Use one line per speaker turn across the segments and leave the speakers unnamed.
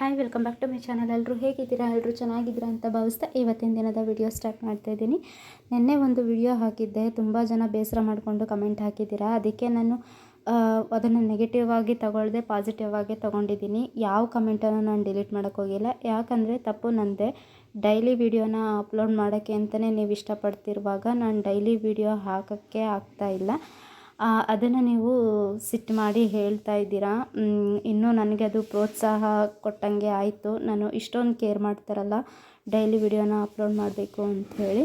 Hi, welcome back to my channel. ಎಲ್ಲರೂ ಹೇಗಿದ್ದೀರಾ? ಎಲ್ಲರೂ ಚೆನ್ನಾಗಿದ್ದೀರಾ ಅಂತ ಭಾವಿಸ್ತಾ ಇವತ್ತಿನ ದಿನದ ವಿಡಿಯೋ ಸ್ಟಾರ್ಟ್ ಮಾಡ್ತಾ ಇದ್ದೀನಿ. ನಿನ್ನೆ ಒಂದು ವಿಡಿಯೋ ಹಾಕಿದ್ದೆ. ತುಂಬ ಜನ ಬೇಸರ ಮಾಡಿಕೊಂಡು ಕಮೆಂಟ್ ಹಾಕಿದ್ದೀರಾ. ಅದಕ್ಕೆ ನಾನು ಅದನ್ನು ನೆಗೆಟಿವ್ ಆಗಿ ತಗೊಳ್ಳದೆ ಪಾಸಿಟಿವ್ ಆಗಿ ತೊಗೊಂಡಿದ್ದೀನಿ. ಯಾವ ಕಮೆಂಟನ್ನು ನಾನು ಡಿಲೀಟ್ ಮಾಡೋಕ್ಕೆ ಹೋಗಿಲ್ಲ. ಯಾಕಂದರೆ ತಪ್ಪು ನಂದೆ. ಡೈಲಿ ವಿಡಿಯೋನ ಅಪ್ಲೋಡ್ ಮಾಡೋಕ್ಕೆ ಅಂತಲೇ ನೀವು ಇಷ್ಟಪಡ್ತಿರುವಾಗ ನಾನು ಡೈಲಿ ವಿಡಿಯೋ ಹಾಕೋಕ್ಕೆ ಇಲ್ಲ. ಅದನ್ನು ನೀವು ಸಿಟ್ಟು ಮಾಡಿ ಹೇಳ್ತಾ ಇದ್ದೀರಾ. ಇನ್ನೂ ನನಗೆ ಅದು ಪ್ರೋತ್ಸಾಹ ಕೊಟ್ಟಂಗೆ ಆಯಿತು. ನಾನು ಇಷ್ಟೊಂದು ಕೇರ್ ಮಾಡ್ತಾರಲ್ಲ, ಡೈಲಿ ವಿಡಿಯೋನ ಅಪ್ಲೋಡ್ ಮಾಡಬೇಕು ಅಂಥೇಳಿ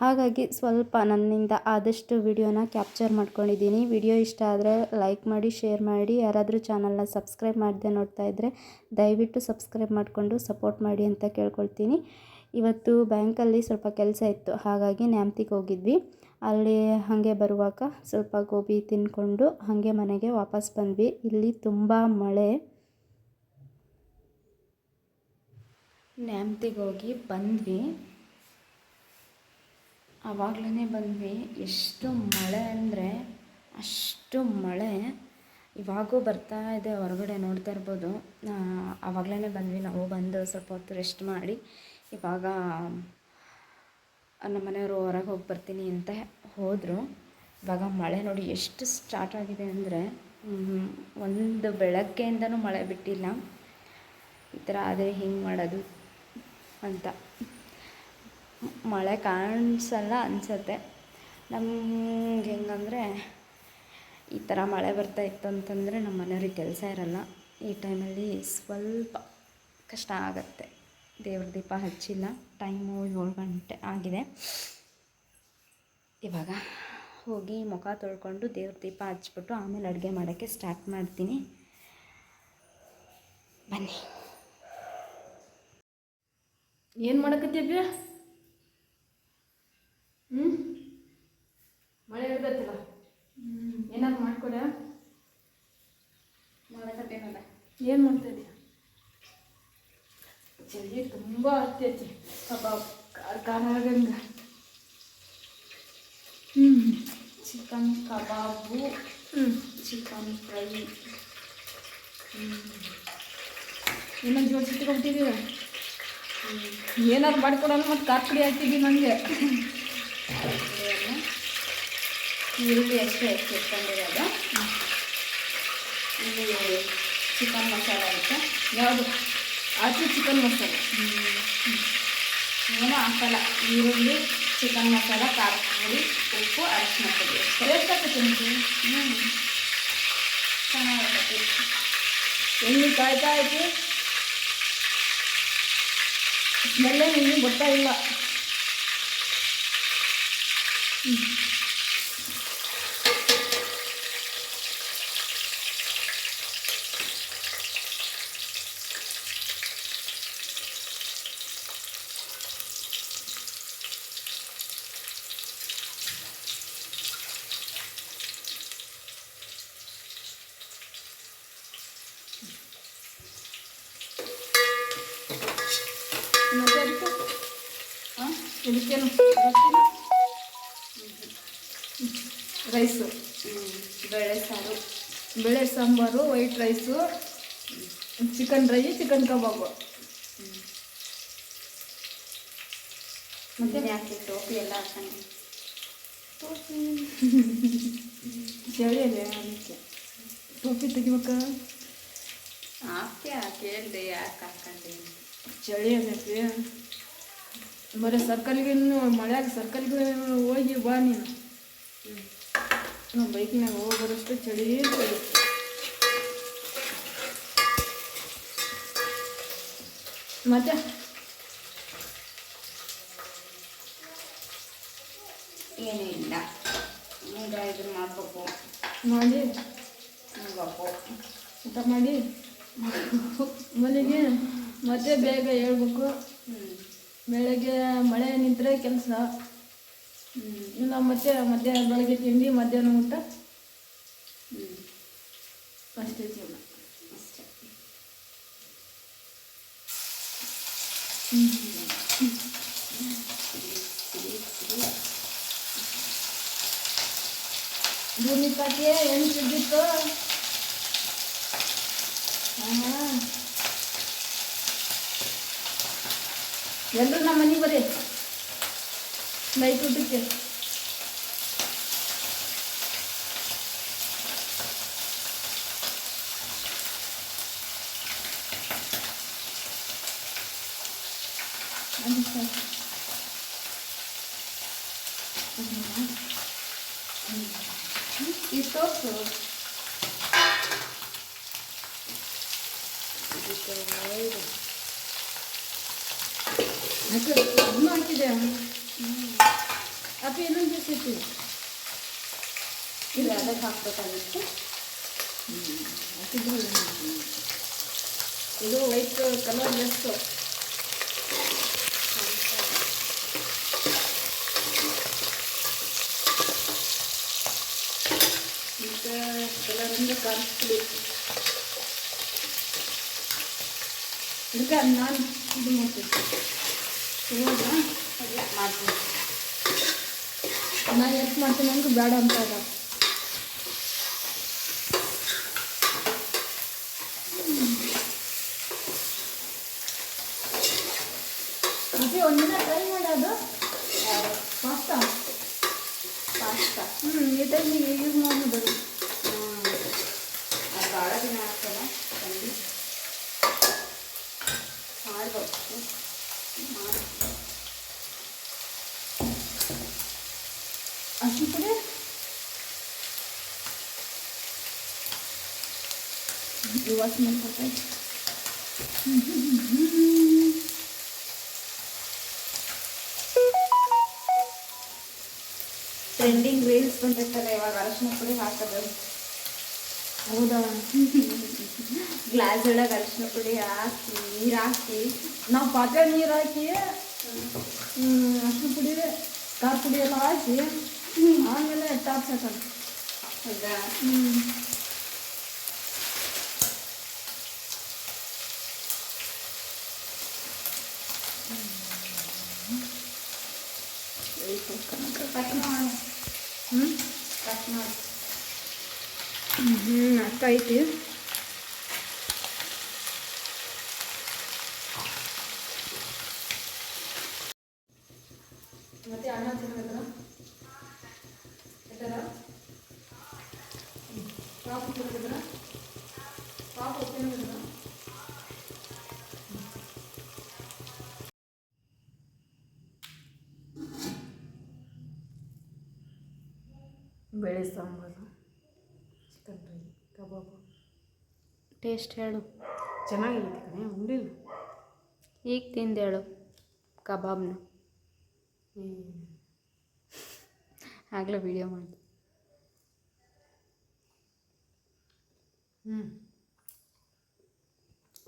ಹಾಗಾಗಿ ಸ್ವಲ್ಪ ನನ್ನಿಂದ ಆದಷ್ಟು ವಿಡಿಯೋನ ಕ್ಯಾಪ್ಚರ್ ಮಾಡ್ಕೊಂಡಿದ್ದೀನಿ. ವಿಡಿಯೋ ಇಷ್ಟ ಆದರೆ ಲೈಕ್ ಮಾಡಿ, ಶೇರ್ ಮಾಡಿ. ಯಾರಾದರೂ ಚಾನಲ್ನ ಸಬ್ಸ್ಕ್ರೈಬ್ ಮಾಡದೆ ನೋಡ್ತಾ ಇದ್ದರೆ ದಯವಿಟ್ಟು ಸಬ್ಸ್ಕ್ರೈಬ್ ಮಾಡಿಕೊಂಡು ಸಪೋರ್ಟ್ ಮಾಡಿ ಅಂತ ಕೇಳ್ಕೊಳ್ತೀನಿ. ಇವತ್ತು ಬ್ಯಾಂಕಲ್ಲಿ ಸ್ವಲ್ಪ ಕೆಲಸ ಇತ್ತು, ಹಾಗಾಗಿ ನ್ಯಾಮ್ತಿಗೆ ಹೋಗಿದ್ವಿ. ಅಲ್ಲಿ ಹಾಗೆ ಬರುವಾಗ ಸ್ವಲ್ಪ ಗೋಬಿ ತಿಂದ್ಕೊಂಡು ಹಾಗೆ ಮನೆಗೆ ವಾಪಸ್ ಬಂದ್ವಿ. ಇಲ್ಲಿ ತುಂಬ ಮಳೆ. ಹೋಗಿ ಬಂದ್ವಿ. ಆವಾಗಲೇ ಬಂದ್ವಿ. ಎಷ್ಟು ಮಳೆ ಅಂದರೆ ಅಷ್ಟು ಮಳೆ. ಇವಾಗೂ ಬರ್ತಾ ಇದೆ ಹೊರಗಡೆ ನೋಡ್ತಾ ಇರ್ಬೋದು. ಆವಾಗಲೇ ಬಂದ್ವಿ. ನಾವು ಬಂದು ಸ್ವಲ್ಪ ಹೊತ್ತು ರೆಸ್ಟ್ ಮಾಡಿ. ಇವಾಗ ನಮ್ಮ ಮನೆಯವರು ಹೊರಗೆ ಹೋಗಿ ಬರ್ತೀನಿ ಅಂತ ಹೋದರು. ಇವಾಗ ಮಳೆ ನೋಡಿ ಎಷ್ಟು ಸ್ಟಾರ್ಟ್ ಆಗಿದೆ ಅಂದರೆ ಒಂದು ಬೆಳಗ್ಗೆಯಿಂದನೂ ಮಳೆ ಬಿಟ್ಟಿಲ್ಲ. ಈ ಥರ ಆದರೆ ಹಿಂಗೆ ಮಾಡೋದು ಅಂತ. ಮಳೆ ಕಾಣಿಸಲ್ಲ ಅನಿಸತ್ತೆ. ನಮ್ಗೆ ಹೆಂಗಂದರೆ ಈ ಥರ ಮಳೆ ಬರ್ತಾ ಇತ್ತು ಅಂತಂದರೆ ನಮ್ಮ ಮನೆಯವ್ರಿಗೆ ಕೆಲಸ ಇರಲ್ಲ. ಈ ಟೈಮಲ್ಲಿ ಸ್ವಲ್ಪ ಕಷ್ಟ ಆಗುತ್ತೆ. ದೇವ್ರ ದೀಪ ಹಚ್ಚಿಲ್ಲ. ಟೈಮು ಏಳು ಗಂಟೆ ಆಗಿದೆ. ಇವಾಗ ಹೋಗಿ ಮುಖ ತೊಳ್ಕೊಂಡು ದೇವ್ರ ದೀಪ ಹಚ್ಬಿಟ್ಟು ಆಮೇಲೆ ಅಡುಗೆ ಮಾಡೋಕ್ಕೆ ಸ್ಟಾರ್ಟ್ ಮಾಡ್ತೀನಿ. ಬನ್ನಿ.
ಏನು ಮಾಡಕತ್ತೀವಿ ಹ್ಞೂ ಮಳೆ ಇರ್ತೈತಿಲ್ಲ ಏನಾದ್ರು ಮಾಡ್ಕೊಡ
ಮಾಡಕತ್ತೇನಲ್ಲ.
ಏನು ಮಾಡ್ತಾ ಇದೀಯ ಚಳಿ ತುಂಬ ಖಾರ ಖಾರ ಆಗಂಗ ಹ್ಞೂ
ಚಿಕನ್ ಕಬಾಬು.
ಹ್ಞೂ
ಚಿಕನ್ ಫ್ರೈ.
ಹ್ಞೂ ಇನ್ನೊಂದು ಜೋಡಿಸಿ ಇಟ್ಕೊಂಬಿಟ್ಟಿದ್ದೀರ ಏನಾದ್ರು ಮಾಡ್ಕೊಡಲ್ಲ ಮತ್ತು ಖಾರ ಪುಡಿ ಹಾಕಿದ್ದೀವಿ ನನಗೆ
ಈರುಳ್ಳಿ ಅಷ್ಟೇ ಹೆಚ್ಚಿಟ್ಕೊಂಡಿರೋದು ಇಲ್ಲಿ ಚಿಕನ್ ಮಸಾಲ ಐತೆ
ಯಾವುದು? ಆಚೆ ಚಿಕನ್ ಮಸಾಲ.
ಏನೂ ಹಾಕಲ್ಲ. ಈರುಳ್ಳಿ ಚಿಕನ್ ಮಸಾಲ ಖಾರ ಪುಡಿ ಉಪ್ಪು ಅರಿಶಿನ ಪುಡಿ. ಅಷ್ಟೇ.
ಎಷ್ಟು ಆಗ್ತೈತೆ ನಿಮಗೆ?
ಹ್ಞೂ ಚೆನ್ನಾಗಿರ್ತೈತಿ
ಎಣ್ಣೆ ಕಾಯ್ತಾ ಐತಿ ಸ್ಮೆಲ್ಲೇ ನಿಮಗೆ ಗೊತ್ತಾ ಇಲ್ಲ ಮತ್ತೆ ಅದಕ್ಕೆ ಹಾಂ ಇದಕ್ಕೇನು ರೊಟ್ಟಿನ ರೈಸು
ಬೇಳೆ ಸಾರು
ಬೇಳೆ sambar white rice chicken dry chicken ಕಬಾಬು
ಮತ್ತೆ ಯಾಕೆ ಟೋಪಿ ಎಲ್ಲ ಹಾಕೊಂಡು
ಚಳಿ ಅದೇ ಅದಕ್ಕೆ ಟೋಪಿ ತೆಗಿಬೇಕ
ಹಾಕಿ ಕೇಳಿದೆ ಯಾಕೆ ಹಾಕೊಂಡೀನಿ
ಚಳಿ ಆಗೈತಿ ಬರೀ ಸರ್ಕಲ್ಗೆ ಮಳೆಯಾಗ ಸರ್ಕಲ್ಗೆ ಹೋಗಿ ಬಾ ನೀನು. ನಾವು ಬೈಕ್ನಾಗ ಹೋಗಿ ಬರೋಷ್ಟು ಚಳಿ ಚಳಿ ಮತ್ತೆ?
ಏನೂ ಇಲ್ಲ ಈಗ ಇದ್ರ ಮಾಡಬೇಕು.
ಮಾಡಿ?
ಹೋಗ್ಬೇಕು
ಊಟ ಮಾಡಿ? ಮನೆಗೆ? ಮತ್ತೆ ಬೇಗ ಹೇಳ್ಬೇಕು. ಬೆಳಗ್ಗೆ ಮಳೆ ನಿಂತರೆ ಕೆಲಸ. ಇಲ್ಲ ಮತ್ತೆ ಮಧ್ಯಾಹ್ನ ಬೆಳಗ್ಗೆ ತಿಂಡಿ ಮಧ್ಯಾಹ್ನ ಊಟ. ಅಷ್ಟೇ ಜೀವನ.
ಅಷ್ಟೇ.
ಭೂಮಿ ಪಾತಿಯೇ ಹೆಣ್ಣು ಸಿದ್ದಿತ್ತು ಹಾಂ. ಎಲ್ಲರೂ ನಮ್ಮ ಮನೆಗೆ ಬರ್ರಿ ನೈಟ್ ಊಟಕ್ಕೆ ಅದು ಸಾಕು. ಇದು ತೋರಿಸು ಅದು ಅದನ್ನು ಹಾಕಿದೆ ಅಪ್ಪ ಇನ್ನೊಂದು ದಿವಸ ಇತ್ತು
ಇದು ಅದಕ್ಕೆ ಹಾಕ್ಬೇಕಾಗಿತ್ತು
ಹಾಕಿದ್ರು ಇದು ವೈಟ್ ಕಲರ್ ಲೆಸ್ಸು ಮತ್ತು ಕಲರ್ ಅಂದರೆ ಕಾಣಿಸ್ಲಿ ಇದಕ್ಕೆ ನಾನು ಇದು ಮಾಡ್ತೀನಿ ಇವಾಗ
ಅದೇ. ಮಾಡ್ತೀನಿ.
ನಾನು ಎಷ್ಟು ಮಾಡ್ತೀನಿ ಅಂದ್ರೆ ಬೇಡ ಅಂತ ಅದ. ಅದೇ ಒಂದಿನ ಟ್ರೈ ಮಾಡೋದು ಪಾಸ್ತಾ?
ಪಾಸ್ತಾ?
ಹ್ಞೂ ಈ ಟೈಮಿಗೆ ಯೂಸ್ ಮಾಡೋದು
ಅದು ಭಾಳ ದಿನ ಆಗ್ತದೆ ತಂದು. ಮಾಡ್ಬೇಕು ಮಾಡಿ
ಅಷ್ಟು ಕಡೆ ಇವಾಗ ಮಾಡ್ಕೊಳ್ತಾ
ಟ್ರೆಂಡಿಂಗ್ ರೀಲ್ಸ್ ಬಂದಿರ್ತಲ್ಲ ಇವಾಗ ಅರಶಿನ ಪುಡಿ ಹಾಕೋದು
ಹೌದಾ
ಗ್ಲಾಸ್ ಒಳಗೆ ಅರಶಿನ ಪುಡಿ ಹಾಕಿ ನೀರು ಹಾಕಿ
ನಾವು ಪಾತ್ರೆ ನೀರು ಹಾಕಿ ಅಷ್ಟು ಪುಡಿ ಖಾರ ಪುಡಿ ಎಲ್ಲ ಹಾಕಿ ಆಮೇಲೆ ಟಾಪ್ ಹಾಕೋದು
ಹೌದಾ
ಹ್ಞೂ
ಕಟ್ ಮಾಡಿ
ಹ್ಞೂ
ಕಟ್ ಮಾಡಿ
ಹ್ಞೂ ಅರ್ಥ ಐತಿ ಮತ್ತೆ ಅಣ್ಣ ತಿನ್ನೋದ್ರ ಪಾಪು ತಿನ್ನೋದ್ರ ಪಾಪು ತಿನ್ನೋದ್ರ ಬೇಳೆ ಸಾಂಬಾರು. ಕಬಾಬು.
ಟೇಸ್ಟ್ ಹೇಳು.
ಚೆನ್ನಾಗಿದೆ ಕಣೆ ಉಂಡಿಲ್ಲ.
ಈಗ ತಿಂದೇಳು ಕಬಾಬ್ನ. ಆಗಲೇ ವಿಡಿಯೋ ಮಾಡಿ.
ಹ್ಞೂ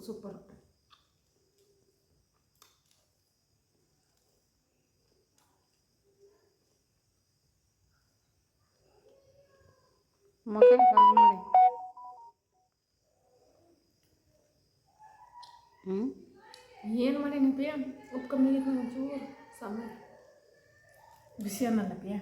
ಸೂಪರ್.
ಮಕ್ಕಳು ಮಾಡಿ ಹ್ಞೂ
ಏನು ಮಾಡಿ ನಿಂಪಿಯ ಉಪ್ಪು ಕಮ್ಮಿ ಆಗೈತೆ ಒಂಚೂರು. ಸಾಂಬಾರು. ಬಿಸಿ ಅನ್ನಲ್ಲ ಪಿಯ